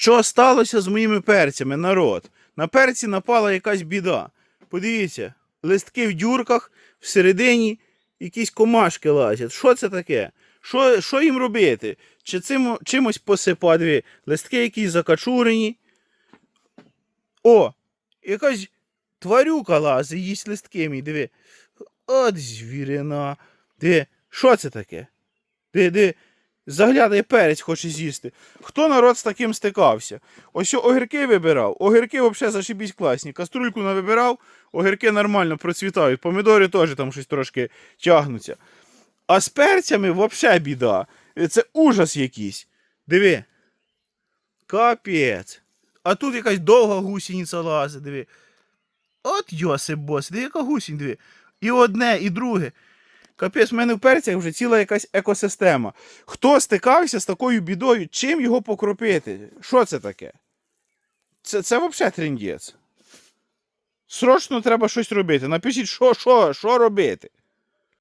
Що сталося з моїми перцями, народ? На перці напала якась біда. Подивіться, листки в дюрках, всередині якісь комашки лазять. Що це таке? Що, що їм робити? Чи цим, чимось посипати? Листки якісь закачурені. О, якась тварюка лазить, їсть листки мій, диви. От звірина. Диви, що це таке? Диви, диви, заглядає перець, хоче з'їсти. Хто народ з таким стикався? Ось огірки вибирав. Огірки взагалі зашибісь класні. Каструльку навибирав, огірки нормально процвітають. Помідори теж там щось трошки тягнуться. А з перцями взагалі біда. Це ужас якийсь. Диви. Капець. А тут якась довга гусениця лазить, диви. От Йосип бос, диви, яка гусінь, диви. І одне, і друге. Капець, в мене в перцях вже ціла якась екосистема. Хто стикався з такою бідою, чим його покропити? Що це таке? Це, це взагалі трендець. Срочно треба щось робити. Напишіть, що, що, що робити.